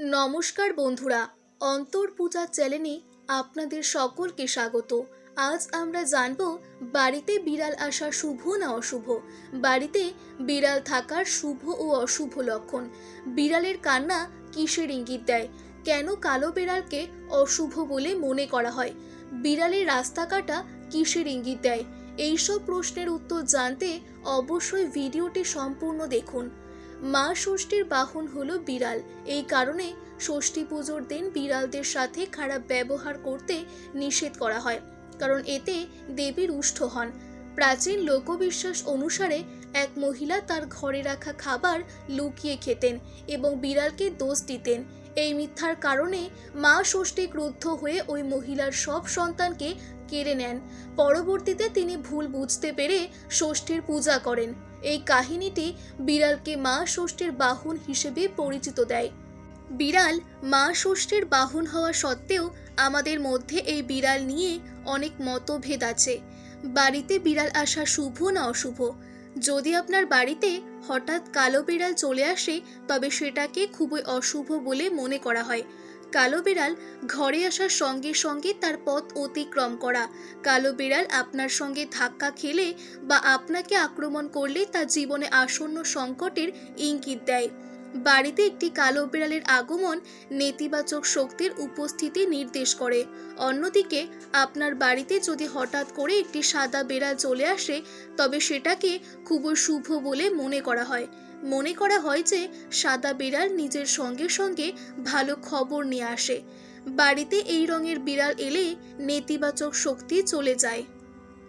নমস্কার বন্ধুরা, অন্তর পূজা চ্যানেলে আপনাদের সকলকে স্বাগত। আজ আমরা জানব বাড়িতে বিড়াল আসা শুভ না অশুভ? বাড়িতে বিড়াল থাকার শুভ ও অশুভ লক্ষণ। বিড়ালের কান্না কিসের ইঙ্গিত দেয়? কেন কালো বিড়ালকে অশুভ বলে মনে করা হয়? বিড়ালের রাস্তা কাটা কিসের ইঙ্গিত দেয়? এইসব প্রশ্নের উত্তর জানতে অবশ্যই ভিডিওটি সম্পূর্ণ দেখুন। মা ষষ্ঠীর বাহন হলো বিড়াল। এই কারণে ষষ্ঠী পুজোর দিন বিড়ালদের সাথে খারাপ ব্যবহার করতে নিষেধ করা হয়, কারণ এতে দেবী রুষ্ট হন। প্রাচীন লোকবিশ্বাস অনুসারে এক মহিলা তার ঘরে রাখা খাবার লুকিয়ে খেতেন এবং বিড়ালকে দোষ দিতেন। এই মিথ্যার কারণে মা ষষ্ঠী ক্রুদ্ধ হয়ে ওই মহিলার সব সন্তানকে কেড়ে নেন। পরবর্তীতে তিনি ভুল বুঝতে পেরে ষষ্ঠীর পূজা করেন। এই কাহিনীটি বিড়ালকে মা ষষ্ঠীর বাহন হিসেবে পরিচিত দেয়। বিড়াল মা ষষ্ঠীর বাহন হওয়া সত্ত্বেও আমাদের মধ্যে এই বিড়াল নিয়ে অনেক মতভেদ আছে। বাড়িতে বিড়াল আসা শুভ না অশুভ? যদি আপনার বাড়িতে হঠাৎ কালো বিড়াল চলে আসে, তবে সেটাকে খুবই অশুভ বলে মনে করা হয়। কালো বিড়াল ঘরে আসার সঙ্গে সঙ্গে তার পথ অতিক্রম করা। কালো বিড়াল আপনার সঙ্গে ধাক্কা খেলে বা আপনাকে আক্রমণ করলে তা জীবনে আসন্ন সংকটের ইঙ্গিত দেয়। বাড়িতে একটি কালো বিড়ালের আগমন নেতিবাচক শক্তির উপস্থিতি নির্দেশ করে। অন্যদিকে, আপনার বাড়িতে যদি হঠাৎ করে একটি সাদা বিড়াল চলে আসে, তবে সেটাকে খুবই শুভ বলে মনে করা হয়। মনে করা হয় যে, সাদা বিড়াল নিজের সঙ্গে সঙ্গে ভালো খবর নিয়ে আসে। বাড়িতে এই রঙের বিড়াল এলে নেতিবাচক শক্তি চলে যায়।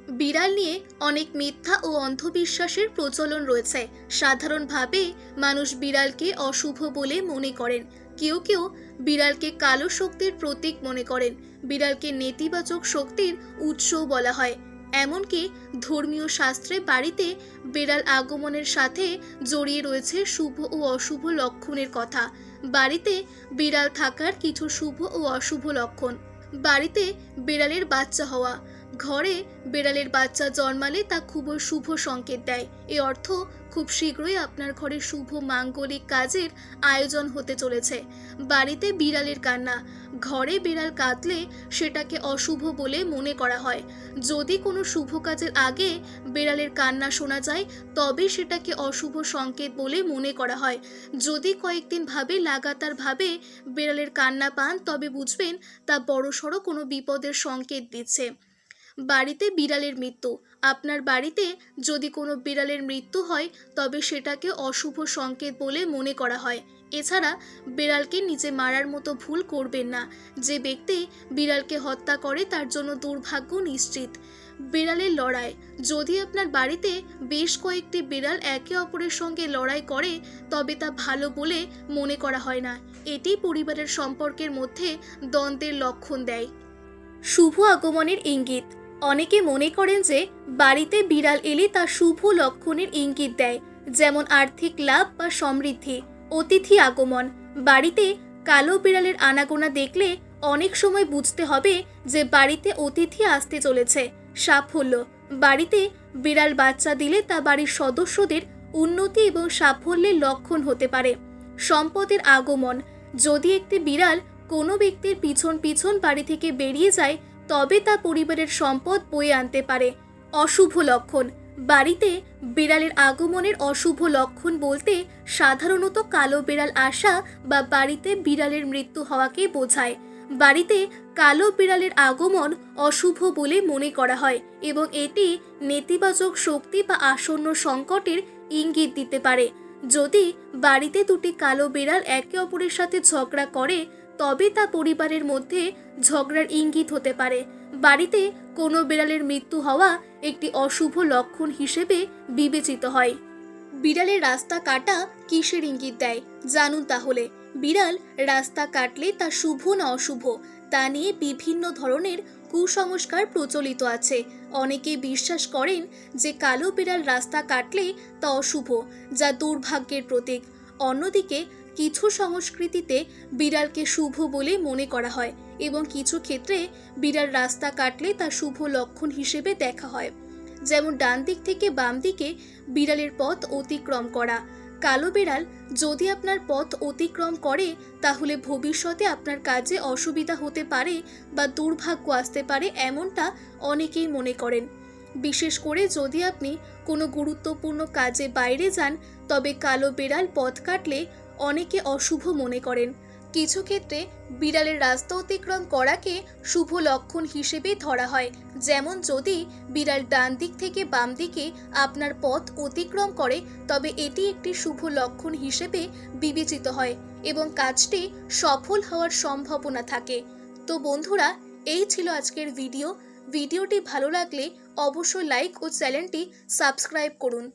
বিড়াল নিয়ে অনেক মিথ্যা ও অন্ধবিশ্বাসের প্রচলন রয়েছে। সাধারণভাবে মানুষ বিড়ালকে অশুভ বলে মনে করেন। কেউ কেউ বিড়ালকে কালো শক্তির প্রতীক মনে করেন। বিড়ালকে নেতিবাচক শক্তির উৎসও বলা হয়। এমনকি ধর্মীয় শাস্ত্রে বাড়িতে বিড়াল আগমনের সাথে জড়িয়ে রয়েছে শুভ ও অশুভ লক্ষণের কথা। বাড়িতে বিড়াল থাকার কিছু শুভ ও অশুভ লক্ষণ। বাড়িতে বিড়ালের বাচ্চা হওয়া। ঘরে বিড়ালের বাচ্চা জন্মালে তা খুবই শুভ সংকেত দেয়। এ অর্থ খুব শীঘ্রই আপনার ঘরে শুভ মাঙ্গলিক কাজের আয়োজন হতে চলেছে। বাড়িতে বিড়ালের কান্না। ঘরে বিড়াল কাঁদলে সেটাকে অশুভ বলে মনে করা হয়। যদি কোনো শুভ কাজের আগে বিড়ালের কান্না শোনা যায়, তবে সেটাকে অশুভ সংকেত বলে মনে করা হয়। যদি কয়েকদিন ভাবে লাগাতার ভাবে বিড়ালের কান্না পান, তবে বুঝবেন তা বড়সড় কোনো বিপদের সংকেত দিচ্ছে। বাড়িতে বিড়ালের মৃত্যু। আপনার বাড়িতে যদি কোনো বিড়ালের মৃত্যু হয়, তবে সেটাকে অশুভ সংকেত বলে মনে করা হয়। এছাড়া, বিড়ালকে নিজে মারার মতো ভুল করবেন না। যে ব্যক্তি বিড়ালকে হত্যা করে, তার জন্য দুর্ভাগ্য নিশ্চিত। বিড়ালের লড়াই। যদি আপনার বাড়িতে বেশ কয়েকটি বিড়াল একে অপরের সঙ্গে লড়াই করে, তবে তা ভালো বলে মনে করা হয় না। এটি পরিবারের সম্পর্কের মধ্যে দ্বন্দ্বের লক্ষণ দেয়। শুভ আগমনের ইঙ্গিত। অনেকে মনে করেন যে বাড়িতে বিড়াল এলে তা শুভ লক্ষণের ইঙ্গিত দেয়, যেমন আর্থিক লাভ বা সমৃদ্ধি, অতিথি আগমন। বাড়িতে কালো বিড়ালের আনাগোনা দেখলে অনেক সময় বুঝতে হবে যে বাড়িতে অতিথি আসতে চলেছে। সাফল্য, বাড়িতে বিড়াল বাচ্চা দিলে তা বাড়ির সদস্যদের উন্নতি এবং সাফল্যের লক্ষণ হতে পারে। সম্পদের আগমন, যদি একটি বিড়াল কোনো ব্যক্তির পিছন পিছন বাড়ি থেকে বেরিয়ে যায় তবে তা পরিবারের সম্পদ বয়ে আনতে পারে। অশুভ লক্ষণ। বাড়িতে বিড়ালের আগমনের অশুভ লক্ষণ বলতে সাধারণত কালো বিড়াল আসা বা বাড়িতে বিড়ালের মৃত্যু হওয়াকে বোঝায়। বাড়িতে কালো বিড়ালের আগমন অশুভ বলে মনে করা হয় এবং এটি নেতিবাচক শক্তি বা আসন্ন সংকটের ইঙ্গিত দিতে পারে। যদি বাড়িতে দুটি কালো বিড়াল একে অপরের সাথে ঝগড়া করে তবে তা পরিবারের মধ্যে ঝগড়ার ইঙ্গিত হতে পারে। বাড়িতে কোনো বিড়ালের মৃত্যু হওয়া একটি অশুভ লক্ষণ হিসেবে বিবেচিত হয়। বিড়ালের রাস্তা কাটা কিসের ইঙ্গিত দেয়? জানুন তাহলে। বিড়াল রাস্তা কাটলে তা শুভ না অশুভ? তা নিয়ে বিভিন্ন ধরনের কুসংস্কার প্রচলিত আছে। অনেকে বিশ্বাস করেন যে কালো বিড়াল রাস্তা কাটলে তা অশুভ, যা দুর্ভাগ্যের প্রতীক। অন্যদিকে কিছু সংস্কৃতিতে বিড়ালকে শুভ বলে মনে করা হয় এবং কিছু ক্ষেত্রে বিড়াল রাস্তা কাটলে তা শুভ লক্ষণ হিসেবে দেখা হয়। যেমন ডান দিক থেকে বাম দিকে বিড়ালের পথ অতিক্রম করা। কালো বিড়াল যদি আপনার পথ অতিক্রম করে, তাহলে ভবিষ্যতে আপনার কাজে অসুবিধা হতে পারে বা দুর্ভাগ্য আসতে পারে এমনটা অনেকেই মনে করেন। বিশেষ করে যদি আপনি কোনো গুরুত্বপূর্ণ কাজে বাইরে যান, তবে কালো বিড়াল পথ কাটলে অনেকে অশুভ মনে করেন। কিছু ক্ষেত্রে বিড়ালের রাস্তা অতিক্রম করাকে শুভ লক্ষণ হিসেবে ধরা হয়। যেমন যদি বিড়াল ডান দিক থেকে বাম দিকে আপনার পথ অতিক্রম করে, তবে এটি একটি শুভ লক্ষণ হিসেবে বিবেচিত হয় এবং কাজটি সফল হওয়ার সম্ভাবনা থাকে। তো বন্ধুরা, এই ছিল আজকের ভিডিও। ভিডিওটি ভালো লাগলে অবশ্যই লাইক ও চ্যানেলটি সাবস্ক্রাইব করুন।